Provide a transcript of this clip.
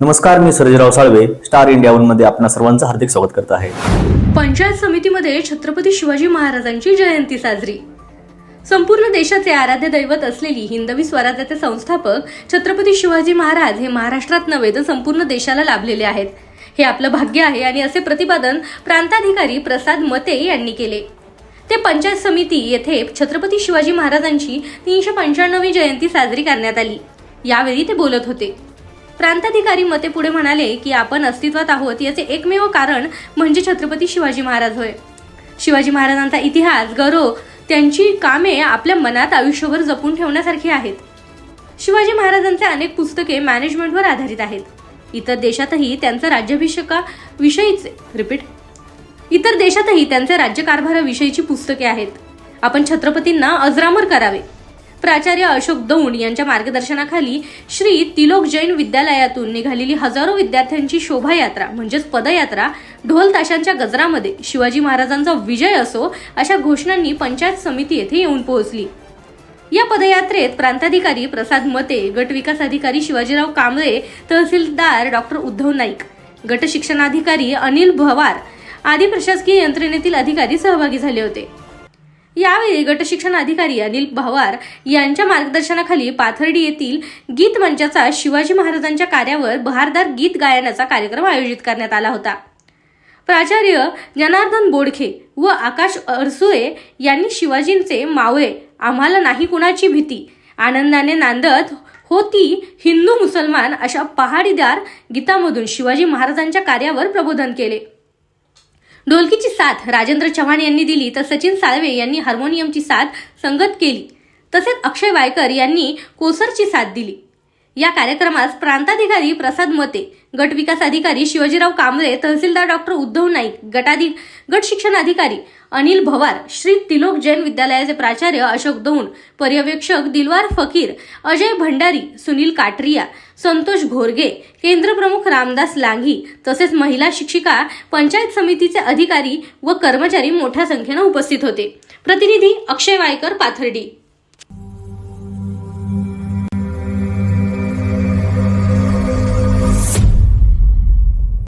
नमस्कार मी Sarjerao Salve star India वनमध्ये आपणा सर्वांचं हार्दिक स्वागत करत आहे. पंचायत समितीमध्ये छत्रपती शिवाजी महाराजांची जयंती साजरी. संपूर्ण देशाचे आराध्य दैवत असलेली हिंदवी स्वराज्याचे संस्थापक छत्रपती शिवाजी महाराज हे महाराष्ट्रात नव्हे तर संपूर्ण देशाला लाभलेले आहेत. हे आपलं भाग्य आहे आणि असे प्रतिपादन प्रांताधिकारी प्रसाद मते यांनी केले. ते पंचायत समिती येथे छत्रपती शिवाजी महाराजांची तीनशे पंच्याण्णवी जयंती साजरी करण्यात आली. यावेळी ते बोलत होते. प्रांताधिकारी मते पुढे म्हणाले की आपण अस्तित्वात आहोत याचे एकमेव कारण म्हणजे छत्रपती शिवाजी महाराज होय. शिवाजी महाराजांचा इतिहास गौरव त्यांची कामे आपल्या मनात आयुष्यभर जपून ठेवण्यासारखी आहेत. शिवाजी महाराजांचे अनेक पुस्तके मॅनेजमेंटवर आधारित आहेत. इतर देशातही त्यांचा राज्याभिषेकाविषयीचे रिपीट इतर देशातही त्यांचे राज्यकारभाराविषयीची पुस्तके आहेत. आपण छत्रपतींना अजरामर करावे. प्राचार्य अशोक दौंड यांच्या मार्गदर्शनाखाली श्री तिलोक जैन विद्यालयातून निघालेली हजारो विद्यार्थ्यांची शोभायात्रा म्हणजेच पदयात्रा ढोल ताशांच्या गजरामध्ये शिवाजी महाराजांचा विजय असो अशा घोषणांनी पंचायत समिती येथे येऊन पोहोचली. या पदयात्रेत प्रांताधिकारी प्रसाद मते गट विकास अधिकारी शिवाजीराव कांबळे तहसीलदार डॉक्टर उद्धव नाईक गट शिक्षणाधिकारी अनिल भवार आदी प्रशासकीय यंत्रणेतील अधिकारी सहभागी झाले होते. यावेळी गट शिक्षण अधिकारी अनिल भवार यांच्या मार्गदर्शनाखाली पाथर्डी येथील गीत मंचाचा शिवाजी महाराजांच्या कार्यावर बहारदार गीत गायनाचा कार्यक्रम आयोजित करण्यात आला होता. प्राचार्य जनार्दन बोडखे व आकाश अरसुळे यांनी शिवाजींचे मावळे आम्हाला नाही कुणाची भीती आनंदाने नांदत होती हिंदू मुसलमान अशा पहाडीदार गीतामधून शिवाजी महाराजांच्या कार्यावर प्रबोधन केले. ढोलकीची साथ राजेंद्र चव्हाण यांनी दिली तर सचिन साळवे यांनी हार्मोनियमची साथ संगत केली. तसेच अक्षय वायकर यांनी कोसरची साथ दिली. या कार्यक्रमास प्रांताधिकारी प्रसाद मते गट विकास अधिकारी शिवाजीराव कांबळे तहसीलदार डॉक्टर उद्धव नाईक गटाधिक गट शिक्षण अधिकारी अनिल भवार श्री तिलोक जैन विद्यालयाचे प्राचार्य अशोक दौंड पर्यवेक्षक दिलवार फकीर अजय भंडारी सुनील काटरिया संतोष घोरगे केंद्रप्रमुख रामदास लांघी तसेच महिला शिक्षिका पंचायत समितीचे अधिकारी व कर्मचारी मोठ्या संख्येनं उपस्थित होते. प्रतिनिधी अक्षय वायकर पाथर्डी.